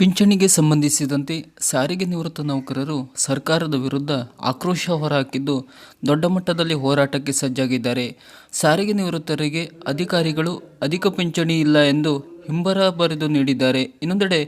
ಪಿಂಚಣಿಗೆ ಸಂಬಂಧಿಸಿದಂತೆ ಸಾರಿಗೆ ನಿವೃತ್ತ ನೌಕರರು ಸರ್ಕಾರದ ವಿರುದ್ಧ ಆಕ್ರೋಶ ಹೊರಹಾಕಿದ್ದು ದೊಡ್ಡ ಮಟ್ಟದಲ್ಲಿ ಹೋರಾಟಕ್ಕೆ ಸಜ್ಜಾಗಿದ್ದಾರೆ. ಸಾರಿಗೆ ನಿವೃತ್ತರಿಗೆ ಅಧಿಕಾರಿಗಳು ಅಧಿಕ ಪಿಂಚಣಿ ಇಲ್ಲ ಎಂದು ಹಿಂಬರ ಬರೆದು ನೀಡಿದ್ದಾರೆ. ಇನ್ನೊಂದೆಡೆ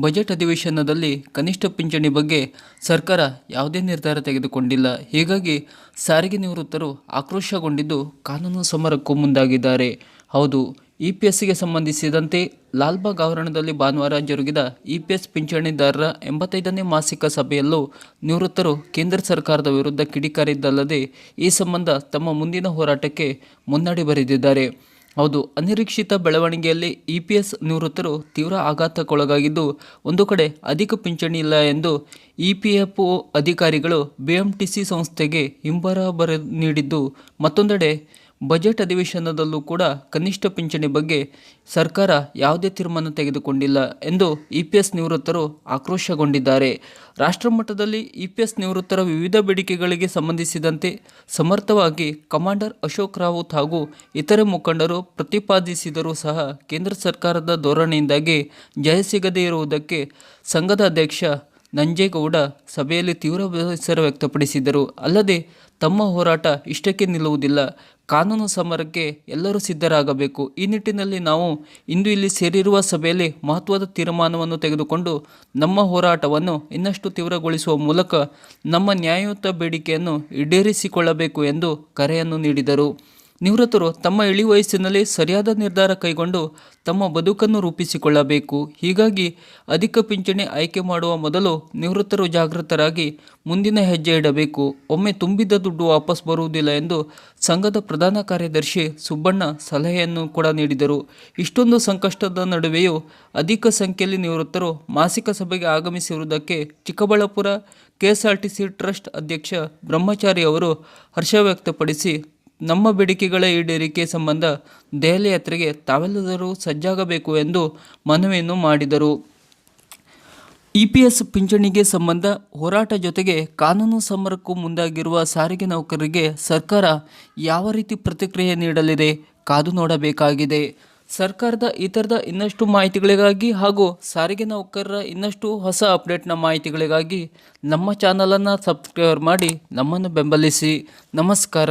ಬಜೆಟ್ ಅಧಿವೇಶನದಲ್ಲಿ ಕನಿಷ್ಠ ಪಿಂಚಣಿ ಬಗ್ಗೆ ಸರ್ಕಾರ ಯಾವುದೇ ನಿರ್ಧಾರ ತೆಗೆದುಕೊಂಡಿಲ್ಲ. ಹೀಗಾಗಿ ಸಾರಿಗೆ ನಿವೃತ್ತರು ಆಕ್ರೋಶಗೊಂಡಿದ್ದು ಕಾನೂನು ಸಮರಕ್ಕೂ ಮುಂದಾಗಿದ್ದಾರೆ. ಹೌದು ಇ ಪಿ ಎಸ್ಗೆ ಸಂಬಂಧಿಸಿದಂತೆ ಲಾಲ್ಬಾಗ್ ಆವರಣದಲ್ಲಿ ಭಾನುವಾರ ಜರುಗಿದ ಇ ಪಿ ಎಸ್ ಪಿಂಚಣಿದಾರರ ಎಂಬತ್ತೈದನೇ ಮಾಸಿಕ ಸಭೆಯಲ್ಲೂ ನಿವೃತ್ತರು ಕೇಂದ್ರ ಸರ್ಕಾರದ ವಿರುದ್ಧ ಕಿಡಿಕಾರಿದ್ದಲ್ಲದೆ ಈ ಸಂಬಂಧ ತಮ್ಮ ಮುಂದಿನ ಹೋರಾಟಕ್ಕೆ ಮುನ್ನಡೆ ಬರೆದಿದ್ದಾರೆ. ಹೌದು, ಅನಿರೀಕ್ಷಿತ ಬೆಳವಣಿಗೆಯಲ್ಲಿ ಇ ಪಿ ಎಸ್ ನಿವೃತ್ತರು ತೀವ್ರ ಆಘಾತಕ್ಕೊಳಗಾಗಿದ್ದು, ಒಂದು ಕಡೆ ಅಧಿಕ ಪಿಂಚಣಿ ಇಲ್ಲ ಎಂದು ಇ ಪಿ ಎಫ್ ಒ ಅಧಿಕಾರಿಗಳು ಬಿ ಎಂ ಟಿ ಸಿ ಸಂಸ್ಥೆಗೆ ಹಿಂಬರ ಬರ ನೀಡಿದ್ದು, ಮತ್ತೊಂದೆಡೆ ಬಜೆಟ್ ಅಧಿವೇಶನದಲ್ಲೂ ಕೂಡ ಕನಿಷ್ಠ ಪಿಂಚಣಿ ಬಗ್ಗೆ ಸರ್ಕಾರ ಯಾವುದೇ ತೀರ್ಮಾನ ತೆಗೆದುಕೊಂಡಿಲ್ಲ ಎಂದು ಇ ಪಿ ಎಸ್ ನಿವೃತ್ತರು ಆಕ್ರೋಶಗೊಂಡಿದ್ದಾರೆ. ರಾಷ್ಟ್ರಮಟ್ಟದಲ್ಲಿ ಇ ಪಿ ಎಸ್ ನಿವೃತ್ತರ ವಿವಿಧ ಬೇಡಿಕೆಗಳಿಗೆ ಸಂಬಂಧಿಸಿದಂತೆ ಸಮರ್ಥವಾಗಿ ಕಮಾಂಡರ್ ಅಶೋಕ್ ರಾವುತ್ ಹಾಗೂ ಇತರೆ ಮುಖಂಡರು ಪ್ರತಿಪಾದಿಸಿದರೂ ಸಹ ಕೇಂದ್ರ ಸರ್ಕಾರದ ಧೋರಣೆಯಿಂದಾಗಿ ಜಯ ಸಿಗದೇ ಇರುವುದಕ್ಕೆ ಸಂಘದ ಅಧ್ಯಕ್ಷ ನಂಜೇಗೌಡ ಸಭೆಯಲ್ಲಿ ತೀವ್ರ ಬೇಸರ ವ್ಯಕ್ತಪಡಿಸಿದರು. ಅಲ್ಲದೆ, ತಮ್ಮ ಹೋರಾಟ ಇಷ್ಟಕ್ಕೆ ನಿಲ್ಲುವುದಿಲ್ಲ. ಕಾನೂನು ಸಮರಕ್ಕೆ ಎಲ್ಲರೂ ಸಿದ್ಧರಾಗಬೇಕು. ಈ ನಿಟ್ಟಿನಲ್ಲಿ ನಾವು ಇಂದು ಇಲ್ಲಿ ಸೇರಿರುವ ಸಭೆಯಲ್ಲಿ ಮಹತ್ವದ ತೀರ್ಮಾನವನ್ನು ತೆಗೆದುಕೊಂಡು ನಮ್ಮ ಹೋರಾಟವನ್ನು ಇನ್ನಷ್ಟು ತೀವ್ರಗೊಳಿಸುವ ಮೂಲಕ ನಮ್ಮ ನ್ಯಾಯಯುತ ಬೇಡಿಕೆಯನ್ನು ಈಡೇರಿಸಿಕೊಳ್ಳಬೇಕು ಎಂದು ಕರೆಯನ್ನು ನೀಡಿದರು. ನಿವೃತ್ತರು ತಮ್ಮ ಇಳಿ ವಯಸ್ಸಿನಲ್ಲಿ ಸರಿಯಾದ ನಿರ್ಧಾರ ಕೈಗೊಂಡು ತಮ್ಮ ಬದುಕನ್ನು ರೂಪಿಸಿಕೊಳ್ಳಬೇಕು. ಹೀಗಾಗಿ ಅಧಿಕ ಪಿಂಚಣಿ ಆಯ್ಕೆ ಮಾಡುವ ಮೊದಲು ನಿವೃತ್ತರು ಜಾಗೃತರಾಗಿ ಮುಂದಿನ ಹೆಜ್ಜೆ ಇಡಬೇಕು. ಒಮ್ಮೆ ತುಂಬಿದ ದುಡ್ಡು ವಾಪಸ್ ಬರುವುದಿಲ್ಲ ಎಂದು ಸಂಘದ ಪ್ರಧಾನ ಕಾರ್ಯದರ್ಶಿ ಸುಬ್ಬಣ್ಣ ಸಲಹೆಯನ್ನು ಕೂಡ ನೀಡಿದರು. ಇಷ್ಟೊಂದು ಸಂಕಷ್ಟದ ನಡುವೆಯೂ ಅಧಿಕ ಸಂಖ್ಯೆಯಲ್ಲಿ ನಿವೃತ್ತರು ಮಾಸಿಕ ಸಭೆಗೆ ಆಗಮಿಸಿರುವುದಕ್ಕೆ ಚಿಕ್ಕಬಳ್ಳಾಪುರ ಕೆಎಸ್ಆರ್ಟಿಸಿ ಟ್ರಸ್ಟ್ ಅಧ್ಯಕ್ಷ ಬ್ರಹ್ಮಚಾರಿ ಅವರು ಹರ್ಷ ವ್ಯಕ್ತಪಡಿಸಿ ನಮ್ಮ ಬೇಡಿಕೆಗಳ ಈಡೇರಿಕೆ ಸಂಬಂಧ ದೆಹಲಿ ಯಾತ್ರೆಗೆ ತಾವೆಲ್ಲರೂ ಸಜ್ಜಾಗಬೇಕು ಎಂದು ಮನವಿಯನ್ನು ಮಾಡಿದರು. ಇ ಪಿ ಎಸ್ ಪಿಂಚಣಿಗೆ ಸಂಬಂಧ ಹೋರಾಟ ಜೊತೆಗೆ ಕಾನೂನು ಸಮರಕ್ಕೂ ಮುಂದಾಗಿರುವ ಸಾರಿಗೆ ನೌಕರರಿಗೆ ಸರ್ಕಾರ ಯಾವ ರೀತಿ ಪ್ರತಿಕ್ರಿಯೆ ನೀಡಲಿದೆ ಕಾದು ನೋಡಬೇಕಾಗಿದೆ. ಸರ್ಕಾರದ ಇತರದ ಇನ್ನಷ್ಟು ಮಾಹಿತಿಗಳಿಗಾಗಿ ಹಾಗೂ ಸಾರಿಗೆ ನೌಕರರ ಇನ್ನಷ್ಟು ಹೊಸ ಅಪ್ಡೇಟ್ನ ಮಾಹಿತಿಗಳಿಗಾಗಿ ನಮ್ಮ ಚಾನಲನ್ನು ಸಬ್ಸ್ಕ್ರೈಬ್ ಮಾಡಿ ನಮ್ಮನ್ನು ಬೆಂಬಲಿಸಿ. ನಮಸ್ಕಾರ.